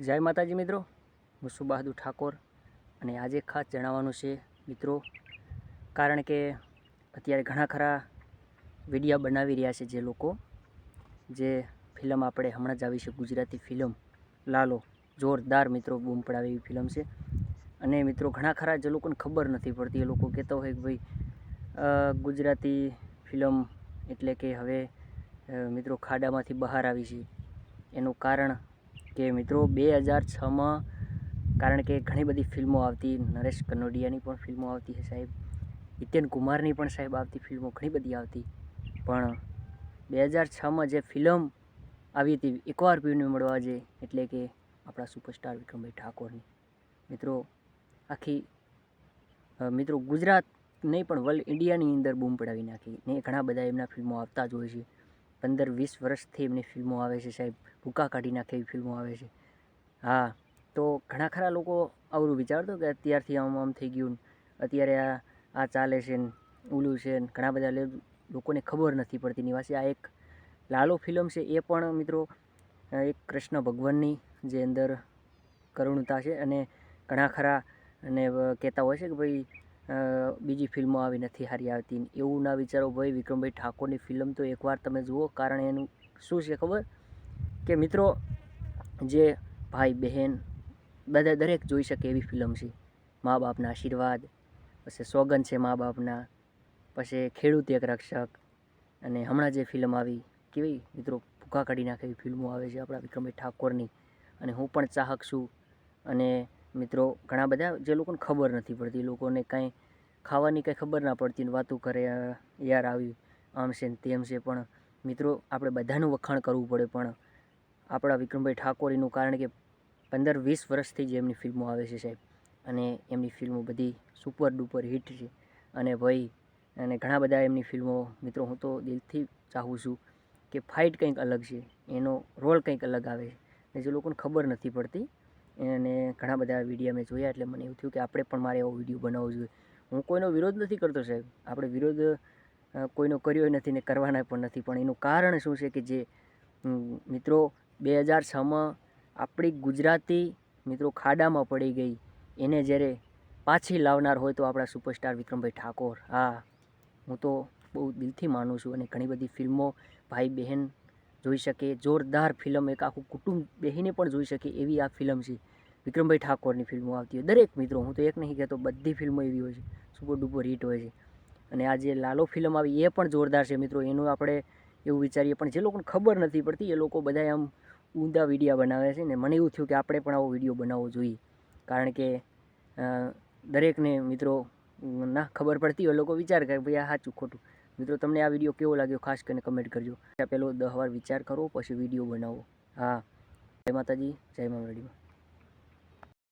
જય માતાજી મિત્રો, હું છું ઠાકોર અને આજે ખાસ જણાવવાનું છે મિત્રો, કારણ કે અત્યારે ઘણા ખરા વિડીયા બનાવી રહ્યા છે જે લોકો, જે ફિલ્મ આપણે હમણાં જ આવી છે ગુજરાતી ફિલ્મ, લાલો, જોરદાર મિત્રો બૂમ પડાવે એવી ફિલ્મ છે. અને મિત્રો ઘણા ખરા જે લોકોને ખબર નથી પડતી, એ લોકો કહેતા હોય કે ભાઈ ગુજરાતી ફિલ્મ એટલે કે હવે મિત્રો ખાડામાંથી બહાર આવી છે. એનું કારણ કે મિત્રો બે હજાર છમાં કારણ કે ઘણી બધી ફિલ્મો આવતી, નરેશ કનોડિયાની પણ ફિલ્મો આવતી છે સાહેબ. નિત્યન કુમારની પણ સાહેબ આવતી ફિલ્મો ઘણી બધી આવતી. પણ બે હજાર છમાં જે ફિલ્મ આવી હતી, એકવાર પીને મળવા જે, એટલે કે આપણા સુપરસ્ટાર વિક્રમભાઈ ઠાકોરની. મિત્રો, આખી મિત્રો ગુજરાત નહીં પણ વર્લ્ડ ઇન્ડિયાની અંદર બૂમ પડાવી નાખી ને ઘણા બધા એમના ફિલ્મો આવતા જ હોય છે. પંદર વીસ વર્ષથી એમની ફિલ્મો આવે છે સાહેબ. ભૂકા કાઢી નાખે એવી ફિલ્મો આવે છે. હા, તો ઘણા ખરા લોકો આવું વિચારતો કે અત્યારથી આમ આમ થઈ ગયું અત્યારે આ આ ચાલે છે ને ઓલું છે ને, ઘણા બધા લોકોને ખબર નથી પડતી. નિવાસી આ એક લાલો ફિલ્મ છે એ પણ મિત્રો, એક કૃષ્ણ ભગવાનની જે અંદર કરુણતા છે અને ઘણા ખરા અને કહેતા હોય છે કે ભાઈ બીજી ફિલ્મો આવી નથી હારી આવતી. એવું ના વિચારો ભાઈ વિક્રમભાઈ ઠાકોરની ફિલ્મ તો એકવાર તમે જુઓ, કારણ એનું શું છે ખબર? કે મિત્રો, જે ભાઈ, બહેન બધા દરેક જોઈ શકે એવી ફિલ્મ છે. મા બાપના આશીર્વાદ, પછી સોગન છે મા બાપના, પછી ખેડૂત એક રક્ષક, અને હમણાં જે ફિલ્મ આવી, કેવી મિત્રો ભૂખા કાઢી નાખે એવી ફિલ્મો આવે છે આપણા વિક્રમભાઈ ઠાકોરની. અને હું પણ ચાહક છું, અને મિત્રો, ઘણા બધા જે લોકોને ખબર નથી પડતી, લોકોને કાંઈ ખાવાની કાંઈ ખબર ના પડતી ને વાતો કરે યાર આવી આમ છે ને તેમ છે. પણ મિત્રો, આપણે બધાનું વખાણ કરવું પડે. પણ આપણા વિક્રમભાઈ ઠાકોરીનું, કારણ કે પંદર વીસ વર્ષથી જ એમની ફિલ્મો આવે છે સાહેબ. અને એમની ફિલ્મો બધી સુપર ડુપર હિટ છે. અને ભાઈ, અને ઘણા બધા એમની ફિલ્મો, મિત્રો, હું તો દિલથી ચાહું છું કે ફાઇટ કંઈક અલગ છે. એનો રોલ કંઈક અલગ આવે. છે ને જે લોકોને ખબર નથી પડતી અને ઘણા બધા વીડિયો મેં જોયા એટલે મને એવું થયું કે આપણે પણ મારે એવો વીડિયો બનાવવો જોઈએ. હું કોઈનો વિરોધ નથી કરતો સાહેબ. આપણે વિરોધ કોઈનો કર્યો નથી ને કરવાના પણ નથી. પણ એનું કારણ શું છે કે જે મિત્રો, બે હજાર છમાં આપણી ગુજરાતી મિત્રો ખાડામાં પડી ગઈ. એને જ્યારે પાછી લાવનાર હોય તો આપણા સુપરસ્ટાર વિક્રમભાઈ ઠાકોર. હા, હું તો બહુ દિલથી માનું છું અને ઘણી બધી ફિલ્મો ભાઈ બહેન જોઈ શકે, જોરદાર ફિલ્મ એક આખું કુટુંબ બેહીને પણ જોઈ શકે એવી આ ફિલ્મ છે. વિક્રમભાઈ ઠાકોરની ફિલ્મો આવતી હોય. દરેક મિત્રો, હું તો એક નહીં કહેતો, બધી ફિલ્મો એવી હોય છે. સુપર ડુપર હિટ હોય છે. અને આ જે લાલો ફિલ્મ આવી એ પણ જોરદાર છે મિત્રો. એનું આપણે એવું વિચારીએ પણ જે લોકોને ખબર નથી પડતી, એ લોકો બધા આમ ઊંધા વિડીયા બનાવે છે ને મને એવું થયું કે આપણે પણ આવો વીડિયો બનાવવો જોઈએ. કારણ કે દરેકને મિત્રો, ના ખબર પડતી હોય લોકો વિચાર કરે ભાઈ આ સાચું ખોટું. મિત્રો, તમને આ વીડિયો કેવો લાગ્યો? ખાસ કરીને કમેન્ટ કરજો. પહેલો વાર વિચાર કરો, પછી વીડિયો બનાવો. હા. જય માતાજી, જય મા